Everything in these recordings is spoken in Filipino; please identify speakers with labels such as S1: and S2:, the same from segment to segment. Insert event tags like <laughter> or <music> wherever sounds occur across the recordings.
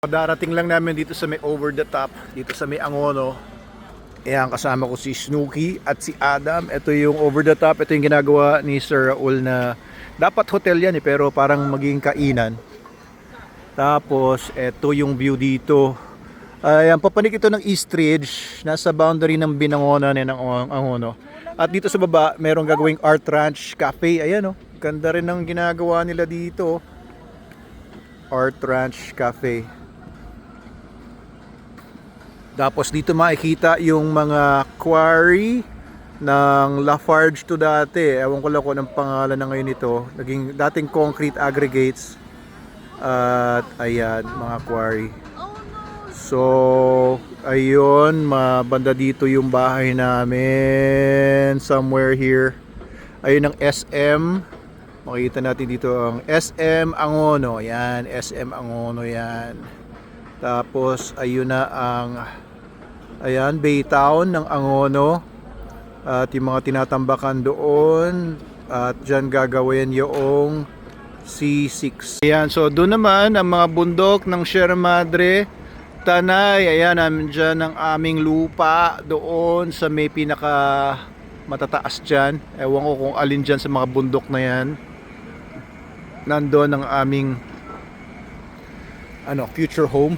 S1: Darating lang namin dito sa may over the top, dito sa may Angono. Ayan, kasama ko si Snooky at si Adam. Ito yung over the top. Ito yung ginagawa ni Sir Raul na dapat hotel yan eh, pero parang maging kainan. Tapos, ito yung view dito. Ayan, papanik ito ng East Ridge. Nasa boundary ng Binangonan and ng Angono. At dito sa baba, merong gagawing Art Ranch Cafe. Ayan oh, ganda rin ng ginagawa nila dito. Art Ranch Cafe. Tapos dito makikita yung mga quarry ng Lafarge to dati. Ewan ko lang kung anong pangalan na ngayon ito. Naging dating concrete aggregates. At ayan, mga quarry. So, ayun, mabanda dito yung bahay namin. Somewhere here. Ayun ang SM. Makikita natin dito ang SM Angono. Yan, SM Angono yan. Tapos, ayun na ang Ayan, Baytown ng Angono. At yung mga tinatambakan doon. At dyan gagawin yung C6. Ayan, so doon naman ang mga bundok ng Sierra Madre. Tanay, ayan, dyan ang aming lupa doon sa may pinaka matataas dyan. Ewan ko kung alin dyan sa mga bundok na yan. Nandoon ang aming ano, future home.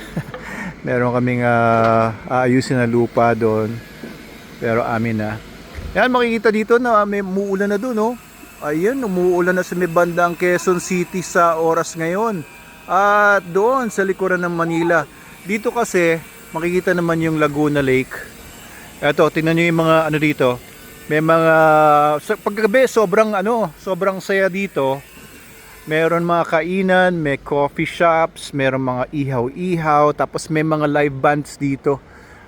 S1: <laughs> Meron kaming ah, aayusin na lupa doon. Pero amin na. Yan, makikita dito na may muulan na doon, no? Ayan, umuulan na sa may bandang Quezon City sa oras ngayon. At doon sa likuran ng Manila. Dito kasi, makikita naman yung Laguna Lake. Ito, tingnan nyo yung mga ano dito. May mga, sa paggabi, sobrang ano, sobrang saya dito. Meron mga kainan, may coffee shops, meron mga ihaw-ihaw, tapos may mga live bands dito.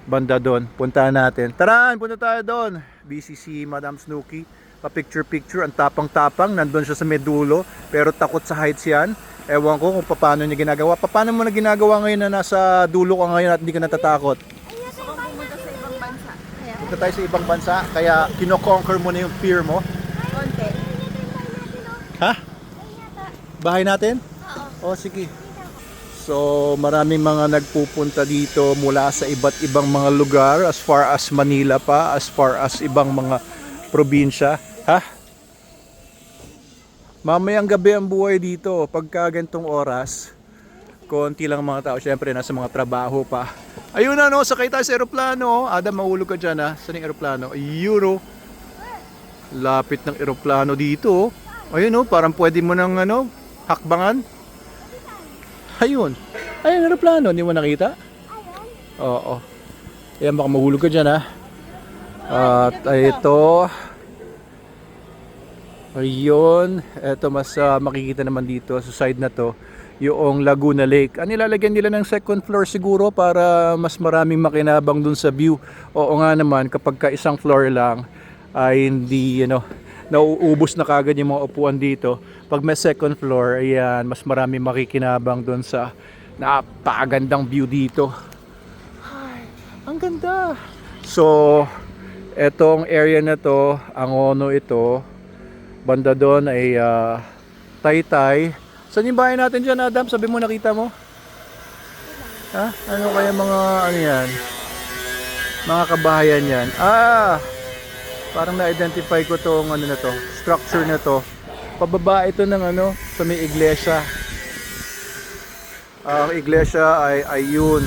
S1: Banda doon. Puntahan natin. Tara, punta tayo doon. Busy si Madam Snooky. Pa-picture-picture. Ang tapang-tapang. Nandun siya sa medulo. Pero takot sa heights yan. Ewan ko kung paano niya ginagawa. Paano mo na ginagawa ngayon na nasa dulo ka ngayon at hindi ka natatakot?
S2: Gusto kong pumunta sa ibang bansa. Kaya,
S1: Punta tayo sa ibang bansa. Kaya kino-conquer mo na yung fear mo.
S2: konti.
S1: Ha? Bahay natin? Oo. Oh, sige. So, maraming mga nagpupunta dito mula sa iba't ibang mga lugar as far as Manila pa, as far as ibang mga probinsya. Ha? Mamayang gabi ang buhay dito. Pagka gantong oras, konti lang mga tao. Siyempre, nasa mga trabaho pa. Ayun na, no? Sakay tayo sa aeroplano. Adam, mahulog ka dyan, ha? Saan yung aeroplano? Euro. Lapit ng aeroplano dito. oh. Ayun, no? Parang pwede mo ng, ano, hakbangan. Ayun. Ayun, aeroplano. Hindi mo nakita? Oo. Ayan, baka mahulog ka dyan, ha? At ito. Ayun. Ito, mas ah, makikita naman dito sa side na to yung Laguna Lake. Ano nilalagyan nila ng second floor siguro para mas maraming makinabang dun sa view. Oo nga naman, kapag ka isang floor lang ay hindi, you know, nauubos na kagad yung mga upuan dito. Pag may second floor, ayan, mas marami makikinabang dun sa napakagandang view dito. Ay, ang ganda. So, etong area na to, Angono ito, banda doon ay ah, Taytay. Saan yung bahay natin dyan, Adam? Sabi mo, nakita mo? Ha? Ano kaya mga, ano yan? Mga kabahayan yan. Ah! Parang na-identify ko tong ano na to, structure na to. Pababa ito ng ano, sa may iglesia. Ang iglesia ay ayun.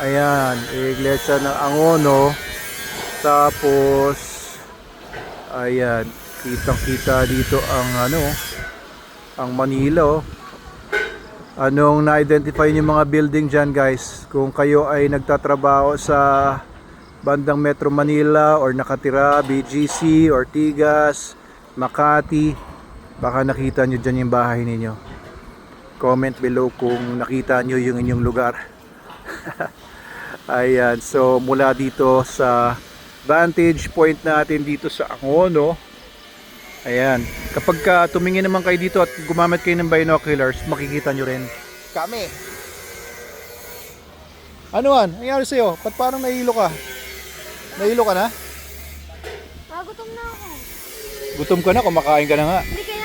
S1: Ayan, iglesia ng Angono. Tapos, ayan, kitang-kita dito ang ano, ang Manila. oh. Anong na-identify niyo mga building dyan guys? Kung kayo ay nagtatrabaho sa bandang Metro Manila or nakatira BGC, Ortigas, Makati, baka nakita nyo dyan yung bahay ninyo. Comment below kung nakita nyo yung inyong lugar. <laughs> Ayan, so mula dito sa vantage point natin dito sa Angono, ayan, kapag ka tumingin naman kayo dito at gumamit kayo ng binoculars, makikita nyo rin kami. Ano an? Nangyari sa'yo? Ba't parang nahilo ka? Nahilo ka na?
S2: Pagutom na ako.
S1: Gutom ka na, kumakain ka na nga.
S2: Hindi